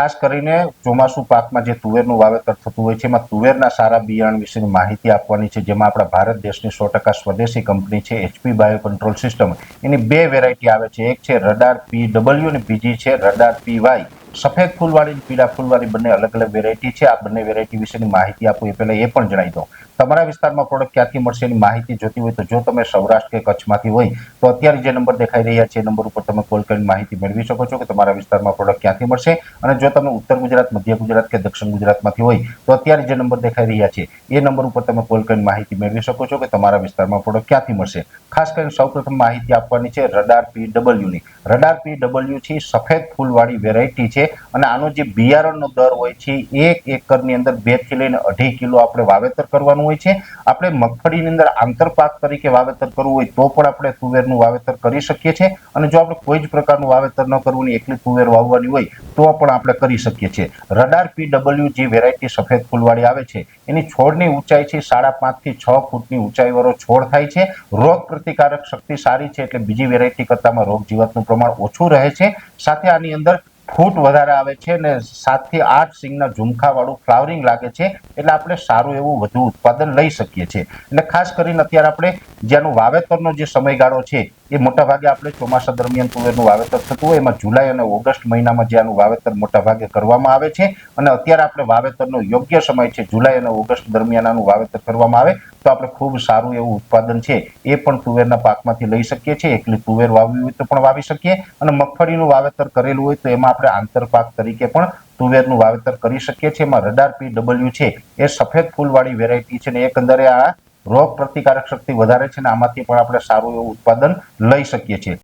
ખાસ કરીને ચોમાસુ પાકમાં જે તુવેરનું વાવેતર થતું હોય છે, એમાં તુવેરના સારા બિયારણ વિશેની માહિતી આપવાની છે, જેમાં આપણા ભારત દેશની સો ટકા સ્વદેશી કંપની છે એચપી બાયો કંટ્રોલ સિસ્ટમ. એની બે વેરાયટી આવે છે. એક છે રડાર પી ડબલ્યુ અને બીજી છે રડાર પી વાય. સફેદ ફૂલવાળી પીળા ફૂલવાળી બંને અલગ અલગ વેરાયટી છે. આ બંને વેરાયટી વિશેની માહિતી આપું એ પહેલાં એ પણ જણાવી દઉં. તમારા વિસ્તારમાં પ્રોડક્ટ ક્યાંથી મળશે એની માહિતી જોતી હોય તો જો તમે સૌરાષ્ટ્ર કે કચ્છમાંથી હોય તો અત્યારે જે નંબર દેખાઈ રહ્યા છે એ નંબર ઉપર તમે કોલ કરીને માહિતી મેળવી શકો છો કે તમારા વિસ્તારમાં પ્રોડક્ટ ક્યાંથી મળશે અને જો તમે ઉત્તર ગુજરાત, મધ્ય ગુજરાત કે દક્ષિણ ગુજરાતમાંથી હોય તો અત્યારે જે નંબર દેખાઈ રહ્યા છે એ નંબર ઉપર તમે કોલ કરીને માહિતી મેળવી શકો છો કે તમારા વિસ્તારમાં પ્રોડક્ટ ક્યાંથી મળશે. ખાસ કરીને સૌપ્રથમ માહિતી આપવાની છે રડાર પી ડબલ્યુની રડાર પી ડબલ્યુ છે સફેદ ફૂલવાળી વેરાયટી છે. અને આનો જે બિયારણનો દર હોય છે એક એકરની અંદર બેથી લઈને અઢી કિલો આપણે વાવેતર કરવાનું હોય છે. આપણે મગફળીની અંદર આંતરપાક તરીકે વાવેતર કરવું હોય તો પણ આપણે તુવેરનું વાવેતર કરી શકીએ છીએ. અને જો આપણે કોઈ જ પ્રકારનું વાવેતર ન કરવું એકલી તુવેર વાવવાની હોય, તો પણ આપણે કરી શકીએ છીએ. રડાર પી ડબલ્યુ જે વેરાયટી સફેદ ફૂલવાળી આવે છે, એની છોડની ઊંચાઈ છે સાડા પાંચથી છ ફૂટની ઊંચાઈવાળો છોડ થાય છે. રોગ પ્રતિકારક શક્તિ સારી છે એટલે બીજી વેરાયટી કરતામાં રોગ જીવાતનું પ્રમાણ ઓછું રહે છે. સાથે આની અંદર ફૂટ વધારે આવે છે ને સાતથી આઠ સિંગના ઝુમખાવાળું ફ્લાવરિંગ લાગે છે, એટલે આપણે સારું એવું વધુ ઉત્પાદન લઈ શકીએ છીએ. એટલે ખાસ કરીને અત્યારે આપણે જેનું વાવેતરનો જે સમયગાળો છે, એ મોટાભાગે આપણે ચોમાસા દરમિયાન તુવેરનું વાવેતર થતું હોય, એમાં જુલાઈ અને ઓગસ્ટ મહિનામાં જે આનું વાવેતર મોટા ભાગે કરવામાં આવે છે, અને અત્યારે આપણે વાવેતરનો યોગ્ય સમય છે, જુલાઈ અને ઓગસ્ટ દરમિયાન આનું વાવેતર કરવામાં આવે, તો આપણે ખૂબ સારું એવું ઉત્પાદન છે, એ પણ તુવેરના પાકમાંથી લઈ શકીએ છીએ, એકલી તુવેર વાવવી હોય તો પણ વાવી શકીએ, અને મગફળીનું વાવેતર કરેલું હોય તો એમાં આપણે આંતરપાક તરીકે પણ તુવેરનું વાવેતર કરી શકીએ છીએ. એમાં રડાર પી ડબલ્યુ છે, એ સફેદ ફૂલવાળી વેરાયટી છે ને એકંદરે આ રોગ પ્રતિકારક શક્તિ વધારે છે ને આમાંથી પણ આપણે સારું એવું ઉત્પાદન લઈ શકીએ છીએ.